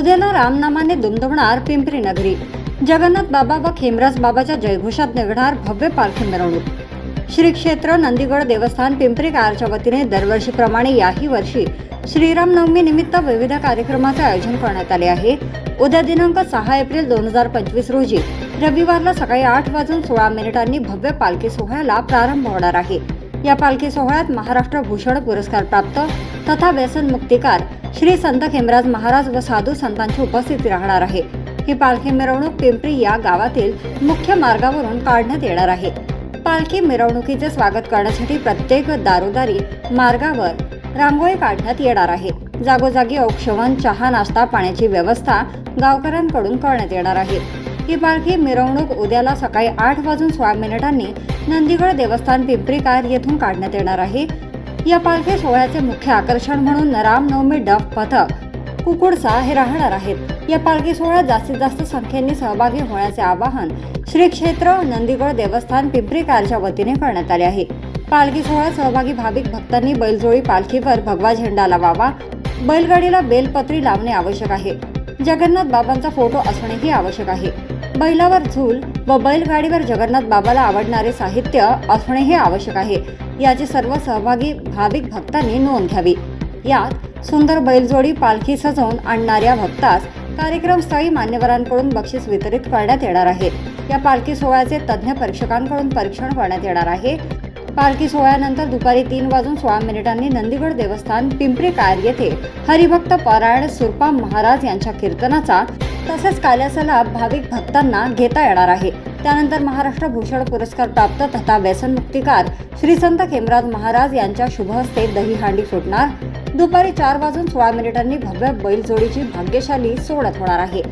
उद्याला रामनामाने दुमदुमणार पिंपरी नगरी. जगन्नाथ बाबा व खेमराज बाबाच्या जयघोषात निघणार भव्य पालखी मिरवणूक. श्री क्षेत्र नंदीगड देवस्थान पिंपरी कारच्या वतीने दरवर्षीप्रमाणे याही वर्षी श्रीराम नवमी निमित्त विविध कार्यक्रमाचे आयोजन करण्यात आले आहे. उद्या दिनांक सहा एप्रिल दोन हजार पंचवीस रोजी रविवारला सकाळी आठ वाजून सोळा मिनिटांनी भव्य पालखी सोहळ्याला प्रारंभ होणार आहे. या पालखी सोहळ्यात महाराष्ट्र भूषण पुरस्कार प्राप्त तथा व्यसन मुक्तिकार श्री संत खेमराज महाराज व साधू संतांची उपस्थिती राहणार आहे. ही पालखी मिरवणूक पिंपरी या गावातील मुख्य मार्गावरून काढण्यात येणार आहे. पालखी मिरवणुकीचे स्वागत करण्यासाठी प्रत्येक दारोदारी मार्गावर रांगोळी काढण्यात येणार आहे. जागोजागी औक्षवण चहा नाश्ता पाण्याची व्यवस्था गावकऱ्यांकडून करण्यात येणार आहे. ही पालखी मिरवणूक उद्याला सकाळी आठ वाजून सोळा मिनिटांनी नंदीगड देवस्थान पिंपरी कार येथून काढण्यात येणार आहे. या पालखी सोहळ्याचे मुख्य आकर्षण म्हणून रामनवमी डफ पथक कुकुडसा हे राहणार आहेत. या पालखी सोहळ्यात जास्तीत जास्त संख्येने सहभागी होण्याचे आवाहन श्री क्षेत्र नंदीगड देवस्थान पिंपरी कारच्या वतीने करण्यात आले आहे. पालखी सोहळ्यात सहभागी भाविक भक्तांनी बैलजोळी पालखीवर भगवा झेंडा लावावा बैलगाडीला बेलपत्री लावणे आवश्यक आहे. जगन्नाथ बाबांचा फोटो असणेही आवश्यक आहे. बैलावर झूल व बैलगाडीवर जगन्नाथ बाबाला आवडणारे साहित्य असणेही आवश्यक आहे. याची सर्व सहभागी भाविक भक्तांनी नोंद घ्यावी. यात सुंदर बैलजोडी पालखी सजवून आणणाऱ्या भक्तास कार्यक्रमस्थळी मान्यवरांकडून बक्षीस वितरित करण्यात येणार आहे. या पालखी सोहळ्याचे तज्ज्ञ परीक्षकांकडून परीक्षण करण्यात येणार आहे. पालखी सोहळ्यानंतर दुपारी तीन वाजून सोळा मिनिटांनी नंदीगड देवस्थान पिंपरी कार येथे हरिभक्त पारायण सुरपा महाराज यांच्या कीर्तनाचा तसेच काल्याचा लाभ भाविक भक्तांना घेता येणार आहे. त्यानंतर महाराष्ट्र भूषण पुरस्कार प्राप्त तथा व्यसनमुक्तीकार श्री संत खेमराज महाराज यांच्या शुभहस्ते दहीहांडी फुटणार दुपारी चार वाजून सोळा मिनिटांनी भव्य बैलजोडीची भाग्यशाली सोडत होणार आहे.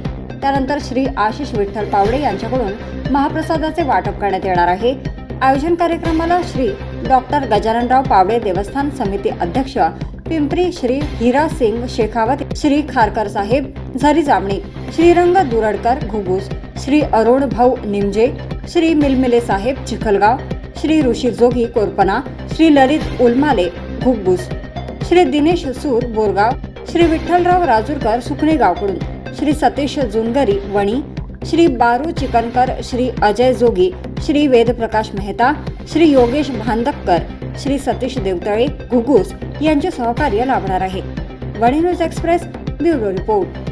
त्यानंतर श्री आशिष विठ्ठल पावडे यांच्याकडून महाप्रसादाचे वाटप करण्यात येणार आहे. आयोजन कार्यक्रमाला श्री डॉक्टर गजाननराव पावडे देवस्थान समिती अध्यक्ष पिंपरी श्री हिरा सिंग शेखावत श्री खारकर साहेब झरी जामणी श्रीरंग दुरडकर घुगुस श्री अरुण भाऊ निमजे श्री मिलमिले साहेब चिखलगाव श्री ऋषी जोगी कोरपना श्री ललित उलमाले घुगबुस श्री दिनेश सूर बोरगाव श्री विठ्ठलराव राजूरकर सुकणेगावकडून श्री सतीश जुनगरी वणी श्री बारू चिकनकर श्री अजय जोगी श्री वेदप्रकाश मेहता श्री योगेश भांदक्कर श्री सतीश देवतळे घुगुस यांचे सहकार्य लाभणार आहे. Wani news express bureau report.